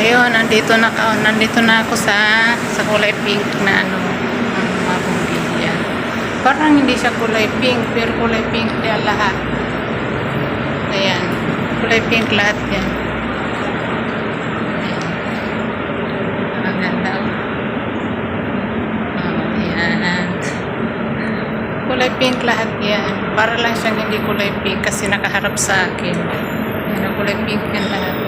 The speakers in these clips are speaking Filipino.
Ayun, nandito na oh, nandito na ako sa sa kulay pink na ano, ang mga bumbilya. Parang hindi siya kulay pink, pero kulay pink yan lahat. Ayan, kulay pink lahat yan. Ang ganda. oh. Oh, ayan. Kulay pink lahat yan. Para lang siyang hindi kulay pink kasi nakaharap sa akin. Ayan, kulay pink yan lahat.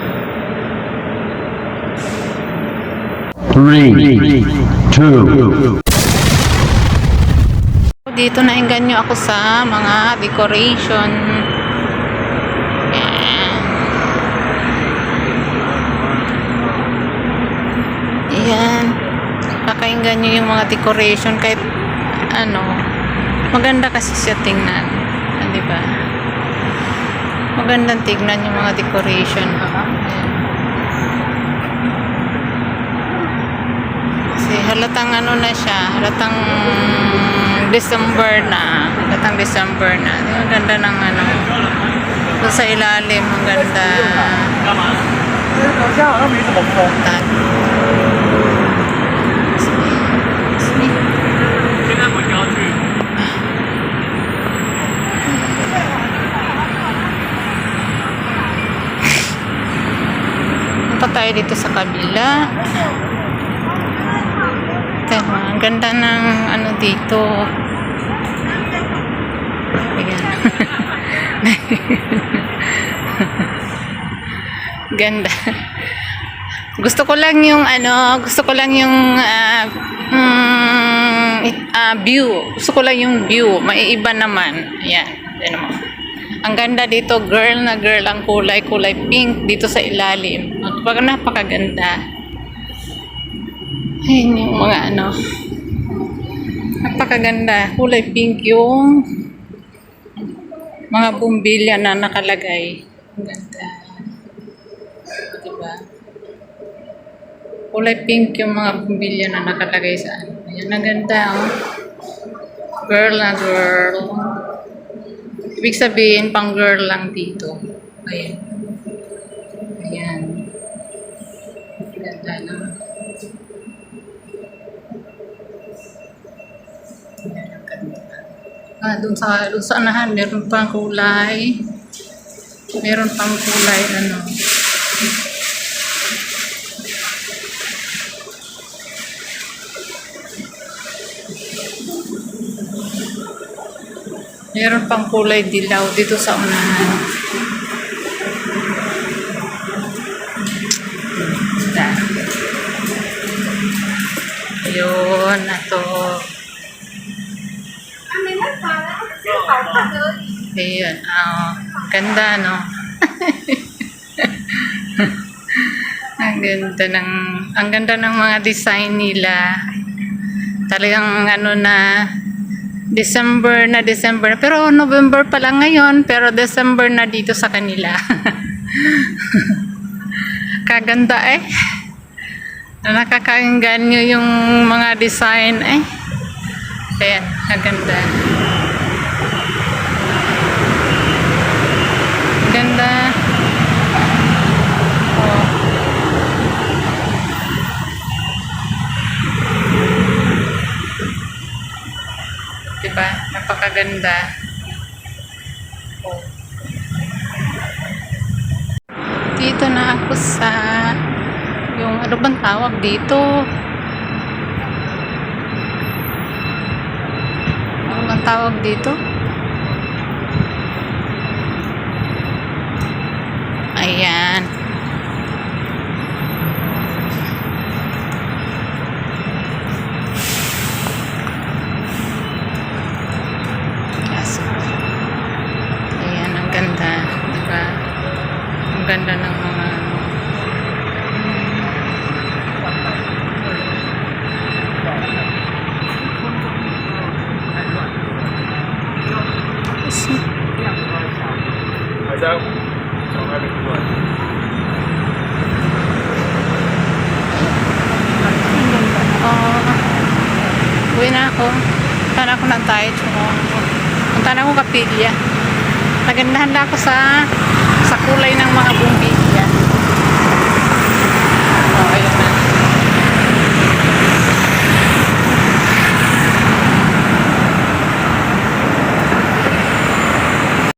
Three, two, Dito nainggan nyo ako sa mga decoration. Ayan. Ayan. Kakainggan nyo yung mga decoration kahit ano, maganda kasi siya tingnan. Ah, di ba? Magandang tignan yung mga decoration. Ayan. Kasi halatang ano na siya, halatang December na, halatang December na. Ang ganda ng ano. So, sa ilalim, ang ganda. Tan. pa tayo dito sa kabila. Ganda ng ano dito. Ayan. ganda. Gusto ko lang yung ano, gusto ko lang yung ah, mm, ah, view. Gusto ko lang yung view. Maiiba naman. Ayan. Ayan mo. Ang ganda dito, girl na girl ang kulay, kulay pink dito sa ilalim. Pag napakaganda. Ayun yung mga ano. Napakaganda. Kulay pink yung mga bumbilya na nakalagay. Ang ganda. Diba? Kulay pink yung mga bumbilya na nakalagay sa ano. Ayan, ang ganda. Oh. Girl na girl. Ibig sabihin, pang girl lang dito. Ayan. Ayan. Ganda na. Ayan, ang ganda. Ah, dun sa, dun sa anahan, meron pang kulay. Meron pang kulay, ano. Meron pang kulay dilaw dito sa unahan. Ayun, ito. Ayun, ah, ganda, no? ang ganda ng, ang ganda ng mga design nila. Talagang ano na, December na December. Pero November pa lang ngayon, pero December na dito sa kanila. Kaganda eh. Nakakainggan nyo yung mga design eh. Ayan, kaganda. Ganda. Oh. Diba? Napakaganda. Dito na ako sa yung ano bang tawag dito? Ano bang tawag dito? Ayan. ganda ng mga Hello. Oh, uwi na ako. Tanaw ko ng tayo. Punta na akong kapilya. Nagandahan na ako sa sa kulay ng mga bumbi.